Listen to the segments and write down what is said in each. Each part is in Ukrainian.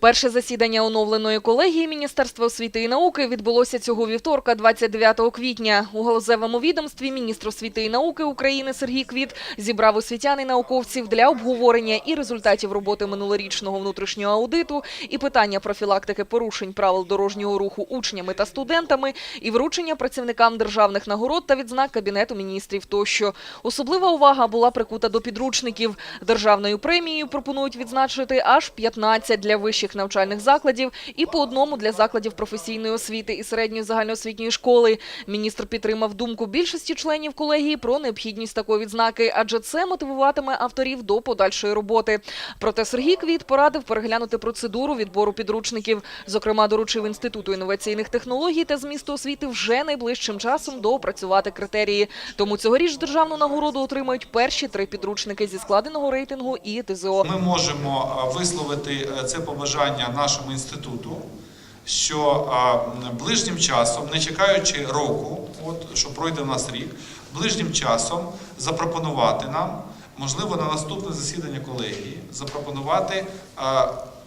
Перше засідання оновленої колегії Міністерства освіти і науки відбулося цього вівторка, 29 квітня. У галузевому відомстві міністр освіти і науки України Сергій Квіт зібрав освітян і науковців для обговорення і результатів роботи минулорічного внутрішнього аудиту, і питання профілактики порушень правил дорожнього руху учнями та студентами, і вручення працівникам державних нагород та відзнак Кабінету міністрів тощо. Особлива увага була прикута до підручників. Державною премією пропонують відзначити аж 15 для вищих навчальних закладів і по одному для закладів професійної освіти і середньої загальноосвітньої школи. Міністр підтримав думку більшості членів колегії про необхідність такої відзнаки, адже це мотивуватиме авторів до подальшої роботи. Проте Сергій Квіт порадив переглянути процедуру відбору підручників. Зокрема, доручив Інституту інноваційних технологій та змісту освіти вже найближчим часом доопрацювати критерії. Тому цьогоріч державну нагороду отримають перші три підручники зі складеного рейтингу і ТЗО. Ми можемо висловити е, це побажання нашому інституту, що ближнім часом, не чекаючи року, от що пройде в нас рік, ближнім часом запропонувати нам, можливо, на наступне засідання колегії, запропонувати.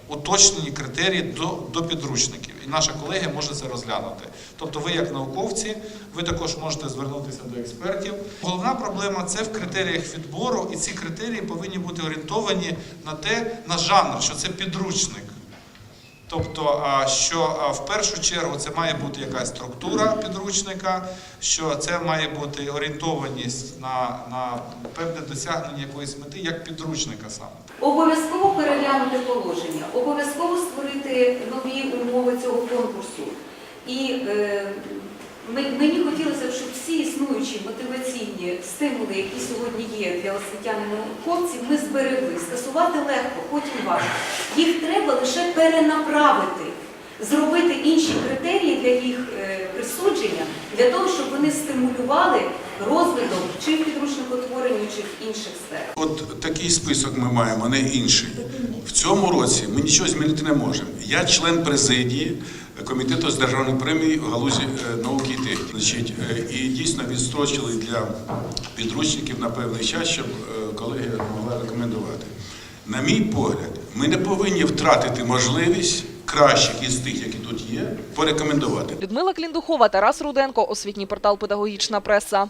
Уточнені критерії до, до підручників, і наша колегія може це розглянути. Тобто, ви, як науковці, ви також можете звернутися до експертів. Головна проблема це в критеріях відбору, і ці критерії повинні бути орієнтовані на те, на жанр, що це підручник. Тобто, що в першу чергу це має бути якась структура підручника, що це має бути орієнтованість на, на певне досягнення якоїсь мети, як підручника саме. Обов'язково переглянути положення, обов'язково створити нові умови цього конкурсу. І е, мені хотілося б, щоб всі існуючі мотиваційні стимули, які сьогодні є для освітян і науковців, ми зберегли. Скасувати легко, потім важко. Їх перенаправити, зробити інші критерії для їх е, присудження, для того, щоб вони стимулювали розвиток чи в підручникотворенні, чи в інших сферах. От такий список ми маємо, не інший. В цьому році ми нічого змінити не можемо. Я член президії комітету з державної премії в галузі е, науки і техніки. Е, і дійсно відстрочили для підручників на певний час, щоб колегія могла рекомендувати. На мій погляд, ми не повинні втратити можливість кращих із тих, які тут є, порекомендувати. Людмила Кліндухова, Тарас Руденко, освітній портал Педагогічна преса.